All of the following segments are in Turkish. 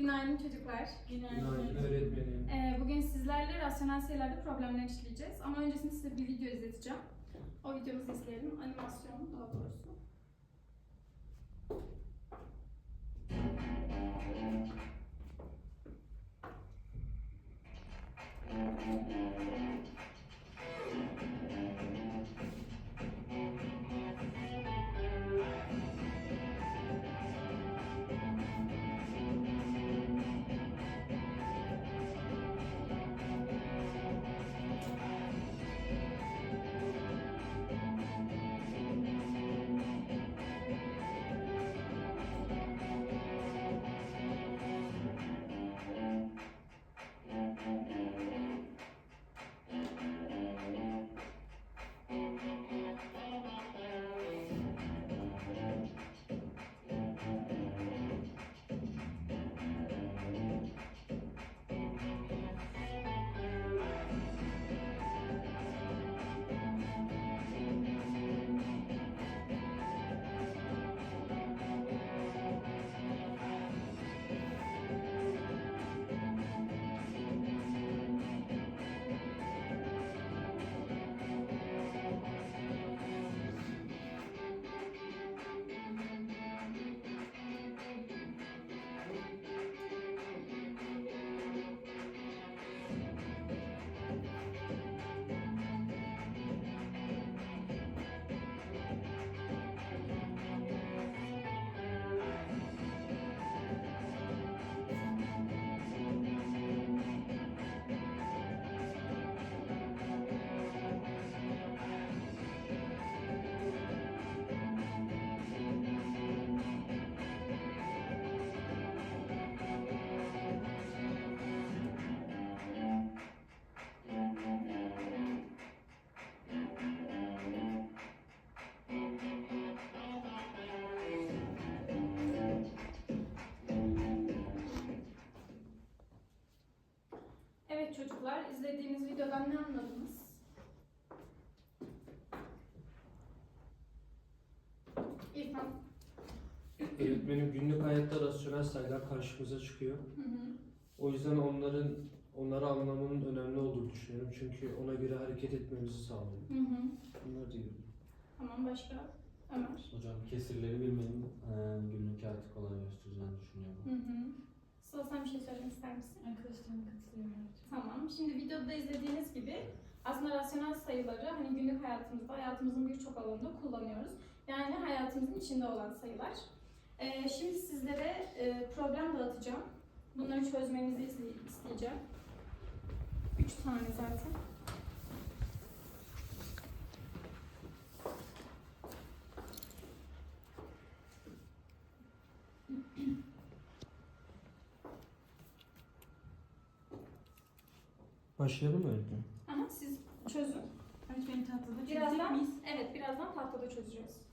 Günaydın çocuklar. Günaydın öğretmenim. Ee, bugün sizlerle rasyonel sayılarda problemler işleyeceğiz. Ama öncesinde size bir video izleteceğim. O videomuzu izleyelim. Animasyon daha doğrusu. Evet ne anladınız? İrfan. Öğretmenim günlük hayatta rasyonel sayılar karşımıza çıkıyor. Hı hı. O yüzden onların onları anlamanın önemli olduğunu düşünüyorum. Çünkü ona göre hareket etmemizi sağlıyor. Hı hı. Bunlar diyorum. Tamam başka? Ömer. Hocam kesirleri bilmenin e, günlük hayatı kolaylaştıracağını düşünüyorum. Hı hı. Sıla sen bir şey söylemek ister misin? Arkadaşlarım katılıyorum. Tamam. Şimdi videoda izlediğiniz gibi aslında rasyonel sayıları hani günlük hayatımızda, hayatımızın birçok alanında kullanıyoruz. Yani hayatımızın içinde olan sayılar. Ee, şimdi sizlere e, problem dağıtacağım. Bunları çözmenizi iste- isteyeceğim. Üç tane zaten. Başlayalım mı öğretmenim? Aha, siz çözün. Öğretmenin tahtada çözecek Birazdan, miyiz? evet birazdan tahtada çözeceğiz.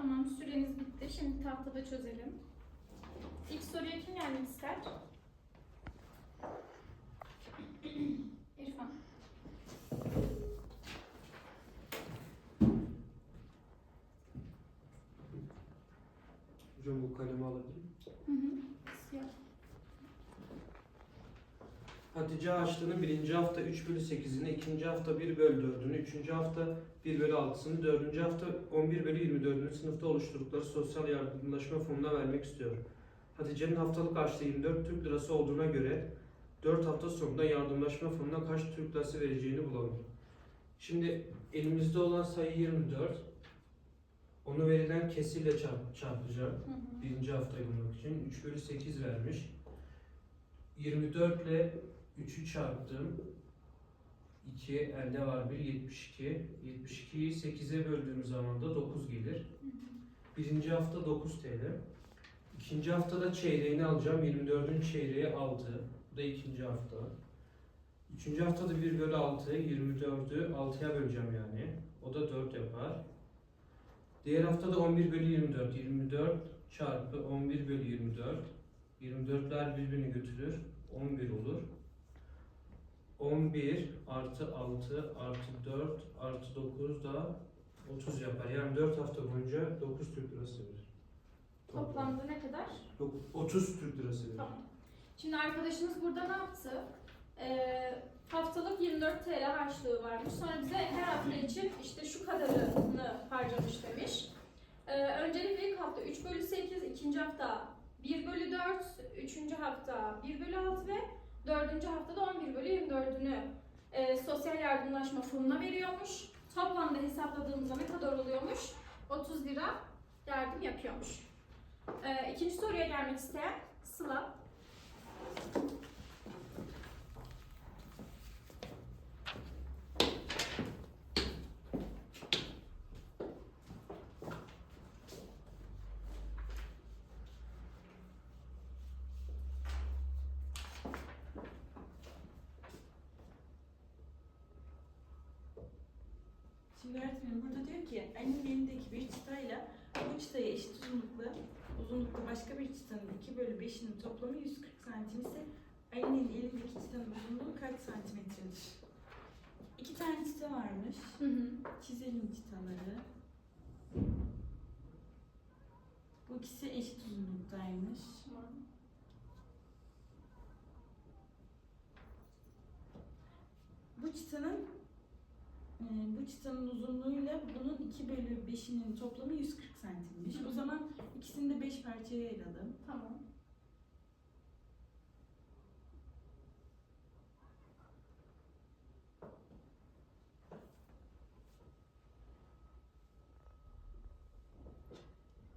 Tamam süreniz bitti. Şimdi tahtada çözelim. İlk soruya kim gelmek ister? İrfan. Hocam bu kalemi alabilir miyim? Hı hı. Siyah. Hatice Ağaçlı'nın birinci hafta 3 bölü 8'ini, ikinci hafta 1 bölü 4'ünü, üçüncü hafta 1 bölü 6'sını, dördüncü hafta 11 bölü 24'ünü sınıfta oluşturdukları sosyal yardımlaşma fonuna vermek istiyor. Hatice'nin haftalık harçlığı 24 Türk lirası olduğuna göre 4 hafta sonunda yardımlaşma fonuna kaç Türk lirası vereceğini bulalım. Şimdi elimizde olan sayı 24. Onu verilen kesirle çarp, çarpacağım. Hı hı. Birinci haftayı bulmak için 3 bölü 8 vermiş. 24 ile 3'ü çarptım. 2 elde var 1 72. 72'yi 8'e böldüğüm zaman da 9 gelir. Birinci hafta 9 TL. İkinci haftada çeyreğini alacağım. 24'ün çeyreği 6. Bu da ikinci hafta. Üçüncü haftada 1 bölü 6. 24'ü 6'ya böleceğim yani. O da 4 yapar. Diğer haftada 11 bölü 24. 24 çarpı 11 bölü 24. 24'ler birbirini götürür. 11 olur. 11 artı 6 artı 4 artı 9 da 30 yapar. Yani 4 hafta boyunca 9 Türk lirası verir. Toplamda ne kadar? Yok, 30 Türk lirası verir. Tamam. Şimdi arkadaşınız burada ne yaptı? Ee, haftalık 24 TL harçlığı varmış. Sonra bize her hafta için işte şu kadarını harcamış demiş. Ee, öncelikle ilk hafta 3 bölü 8, ikinci hafta 1 bölü 4, üçüncü hafta 1 bölü 6 ve dördüncü haftada 11 bölü 24'ünü e, sosyal yardımlaşma fonuna veriyormuş. Toplamda hesapladığımızda ne kadar oluyormuş? 30 lira yardım yapıyormuş. Ee, ikinci soruya gelmek isteyen Sıla. Şimdi öğretmenim burada diyor ki annenin elindeki bir çıtayla bu çıtaya eşit uzunlukla uzunlukta başka bir çıtanın 2 bölü 5'inin toplamı 140 santim ise annenin elindeki çıtanın uzunluğu kaç santimetredir? İki tane çıta varmış. Hı hı. Çizelim çıtaları. Bu ikisi eşit uzunluktaymış. Bu çıtanın e, bu çıtanın uzunluğuyla bunun 2 bölü 5'inin toplamı 140 santimmiş. Hı hı. O zaman ikisini de 5 parçaya ayıralım. Tamam.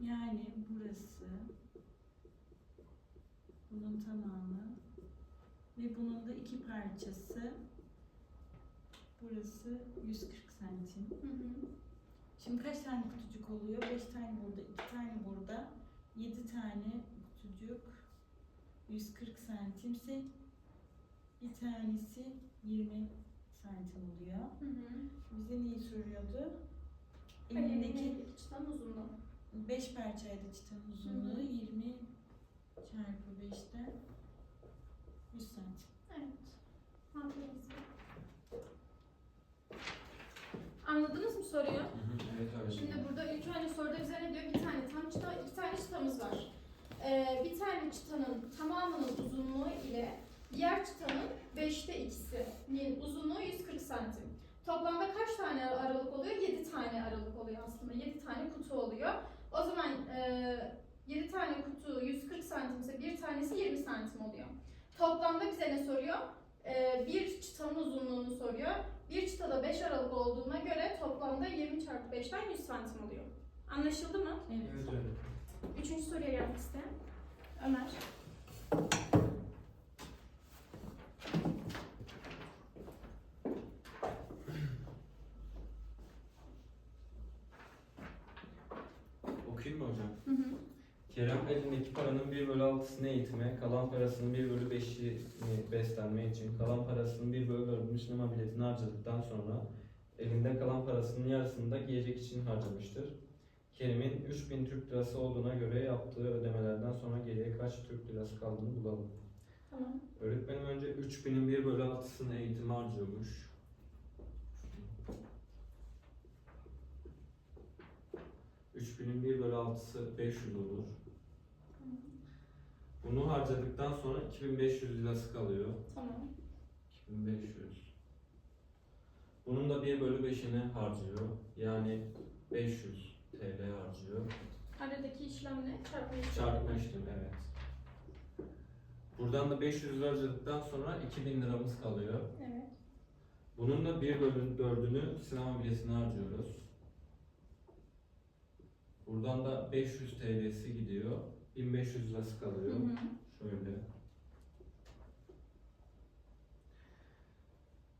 Yani burası bunun tamamı ve bunun da iki parçası burası 140 santim. Hı hı. Şimdi kaç tane kutucuk oluyor? 5 tane burada, 2 tane burada, 7 tane kutucuk 140 santimse bir tanesi 20 santim oluyor. Hı hı. Bize neyi soruyordu? Elindeki Elindeki çıtanın uzunluğu. 5 parçaydı çıtanın uzunluğu. Hı hı. 20 çarpı 5'ten 100 santim. Evet. Aferin size. Anladınız mı soruyu? Evet öyle. Şimdi burada ilk önce soruda bize ne diyor? Bir tane tam çıta, iki tane çıtamız var. Ee, bir tane çıtanın tamamının uzunluğu ile diğer çıtanın beşte ikisinin uzunluğu 140 santim. Toplamda kaç tane aralık oluyor? 7 tane aralık oluyor aslında. 7 tane kutu oluyor. O zaman e, 7 tane kutu 140 santimse bir tanesi 20 santim oluyor. Toplamda bize ne soruyor? E, bir çıtanın uzunluğunu soruyor. Bir çıtada 5 aralık olduğuna göre toplamda 20 çarpı 5'ten 100 santim oluyor. Anlaşıldı mı? Evet. Üçüncü soruya gelmek isteyen. Ömer. Okuyayım mı hocam? Hı hı. Kerem elindeki paranın 1 bölü 6'sını eğitime, kalan parasının 1 bölü 5'ini beslenme için, kalan parasının 1 bölü 4'ünü sinema biletini harcadıktan sonra elinde kalan parasının yarısını da giyecek için harcamıştır. Kerim'in 3000 Türk Lirası olduğuna göre yaptığı ödemelerden sonra geriye kaç Türk Lirası kaldığını bulalım. Tamam. Öğretmenim önce 3000'in 1 bölü 6'sını eğitime harcıyormuş. ...3000'in 1 bölü 6'sı 500 olur. Bunu harcadıktan sonra 2500 lirası kalıyor. Tamam. 2500. Bunun da 1 bölü 5'ini harcıyor. Yani 500 TL harcıyor. Aradaki işlem ne? Çarpma işlemi. Çarpma işlemi evet. Buradan da 500 lira harcadıktan sonra 2000 liramız kalıyor. Evet. Bunun da 1 bölü 4'ünü sinema biletine harcıyoruz. Buradan da 500 TL'si gidiyor. 1500 lirası Hı kalıyor. hı. Şöyle.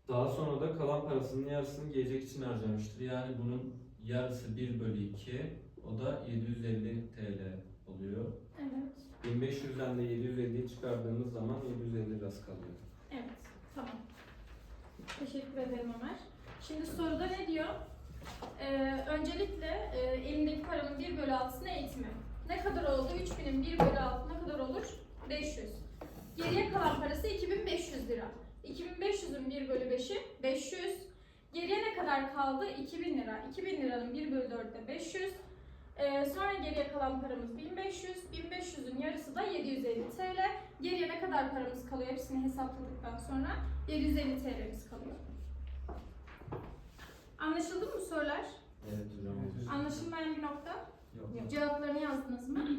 Daha sonra da kalan parasının yarısını gelecek için harcamıştır. Yani bunun yarısı 1 bölü 2. O da 750 TL oluyor. Evet. 1500'den de 750'yi çıkardığımız zaman 750 lirası kalıyor. Evet. Tamam. Teşekkür ederim Ömer. Şimdi soruda ne diyor? Ee, öncelikle e, elimdeki paranın 1 bölü 6'sını eğitimi. Ne kadar oldu? 3000'in 1 bölü 6 ne kadar olur? 500. Geriye kalan parası 2500 lira. 2500'ün 1 bölü 5'i 500. Geriye ne kadar kaldı? 2000 lira. 2000 liranın 1 bölü 4'te 500. Ee, sonra geriye kalan paramız 1500. 1500'ün yarısı da 750 TL. Geriye ne kadar paramız kalıyor? Hepsini hesapladıktan sonra 750 TL'miz kalıyor. Anlaşıldı mı sorular? Evet hocam. Anlaşılmayan bir nokta? Yok. Cevaplarını yazdınız mı? Hı.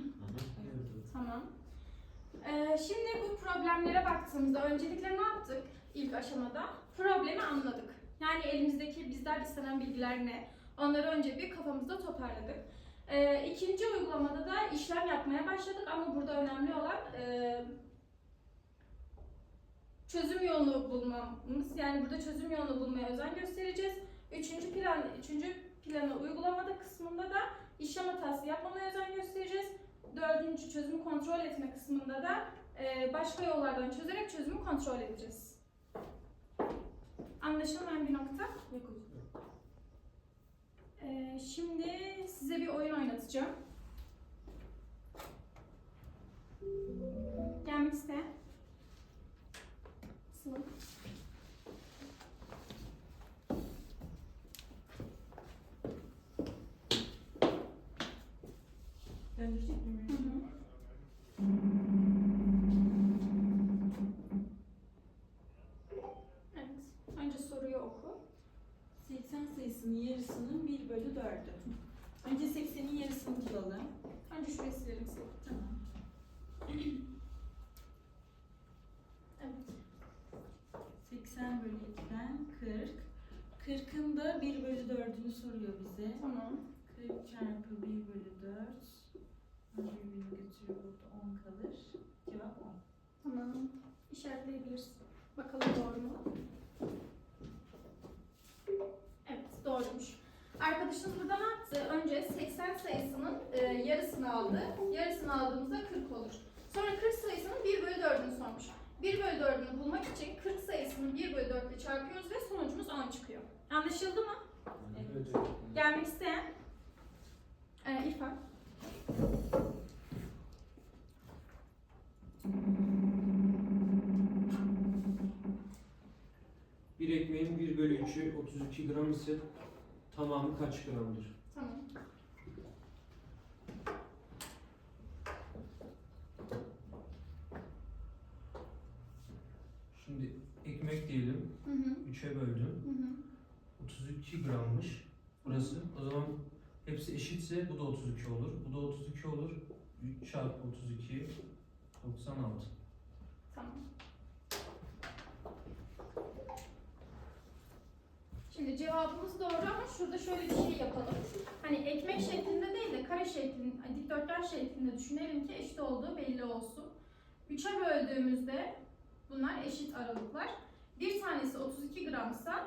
Tamam. Ee, şimdi bu problemlere baktığımızda öncelikle ne yaptık ilk aşamada? Problemi anladık. Yani elimizdeki bizden istenen bilgiler ne? Onları önce bir kafamızda toparladık. Ee, ikinci uygulamada da işlem yapmaya başladık ama burada önemli olan e, çözüm yolunu bulmamız. Yani burada çözüm yolunu bulmaya özen göstereceğiz. Üçüncü plan, üçüncü planı uygulamada kısmında da işlem hatası yapmamaya özen göstereceğiz. Dördüncü çözümü kontrol etme kısmında da e, başka yollardan çözerek çözümü kontrol edeceğiz. Anlaşılmayan bir nokta? Yok. E, şimdi size bir oyun oynatacağım. Gelmek isteyen? Sıla. Döndürecek miyim? Hı hı. Evet. Önce soruyu oku. 80 sayısının yarısının 1 bölü 4'ü. Önce 80'in yarısını bulalım. Önce şurayı silelim. Tamam. Evet. 80 bölü 2'den 40. 40'ın da 1 bölü 4'ünü soruyor bize. Tamam. 40 çarpı 1 bölü 4. Birbirini götürüyor burada 10 kalır. Cevap 10. Tamam. İşaretleyebilirsin. Bakalım doğru mu? Doğruymuş. Arkadaşımız burada ne yaptı? Önce 80 sayısının e, yarısını aldı. Yarısını aldığımızda 40 olur. Sonra 40 sayısının 1 bölü 4'ünü sormuş. 1 bölü 4'ünü bulmak için 40 sayısını 1 bölü 4 ile çarpıyoruz ve sonucumuz 10 çıkıyor. Anlaşıldı mı? Evet. Gelmek isteyen? Ee, İrfan. Bir ekmeğin 1 bölü 3'ü 32 gram ise tamamı kaç gramdır? Tamam. Şimdi ekmek diyelim Hı hı. 3'e böldüm. Hı hı. 32 grammış burası. O zaman hepsi eşitse bu da 32 olur. Bu da 32 olur. 3 çarpı 32 96. Tamam. Şimdi cevabımız doğru ama şurada şöyle bir şey yapalım. Hani ekmek şeklinde değil de kare şeklinde, hani dikdörtgen şeklinde düşünelim ki eşit olduğu belli olsun. 3'e böldüğümüzde bunlar eşit aralıklar. Bir tanesi 32 gramsa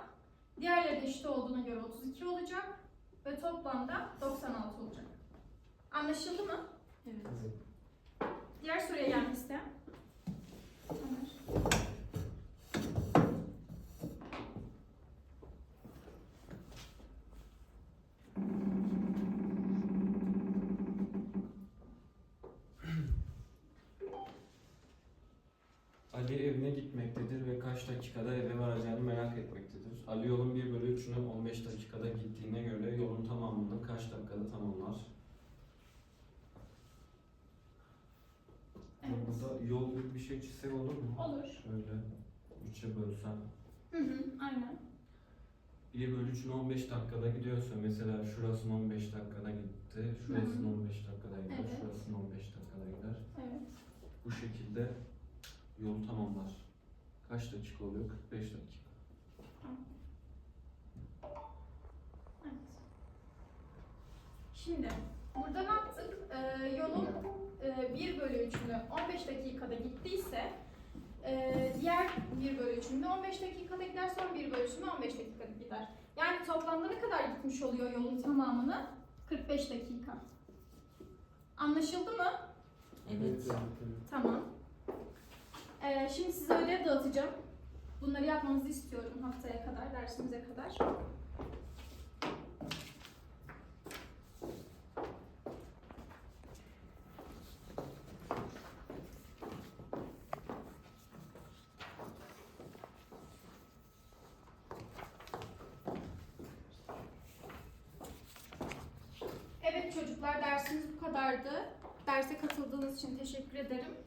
diğerleri de eşit olduğuna göre 32 olacak ve toplamda 96 olacak. Anlaşıldı mı? Evet. Diğer soruya gelmek isteyen? Ömer. Ali evine gitmektedir ve kaç dakikada eve varacağını merak etmektedir. Ali yolun 1 bölü 3'ünü 15 dakikada gittiğine göre yolun tamamını kaç dakikada tamamlar? Evet. Burada yol gibi bir şey çizsek olur mu? Olur. Şöyle 3'e bölsem. Hı hı, aynen. 1 bölü 3'ün 15 dakikada gidiyorsa mesela şurasının 15 dakikada gitti, şurasının 15 dakikada gider, Evet. şurasının 15 dakikada gider. Evet. Bu şekilde yolu tamamlar. Kaç dakika oluyor? 45 dakika. Evet. Şimdi burada ne yaptık? Ee, yolun e, 1 bölü 3'ünü 15 dakikada gittiyse e, diğer 1 bölü 3'ünü 15 dakikada gider sonra 1 bölü 3'ünü 15 dakikada gider. Yani toplamda ne kadar gitmiş oluyor yolun tamamını? 45 dakika. Anlaşıldı mı? Evet. Tamam. Ee, şimdi size ödev dağıtacağım. Bunları yapmanızı istiyorum haftaya kadar, dersimize kadar. Evet çocuklar dersimiz bu kadardı. Derse katıldığınız için teşekkür ederim.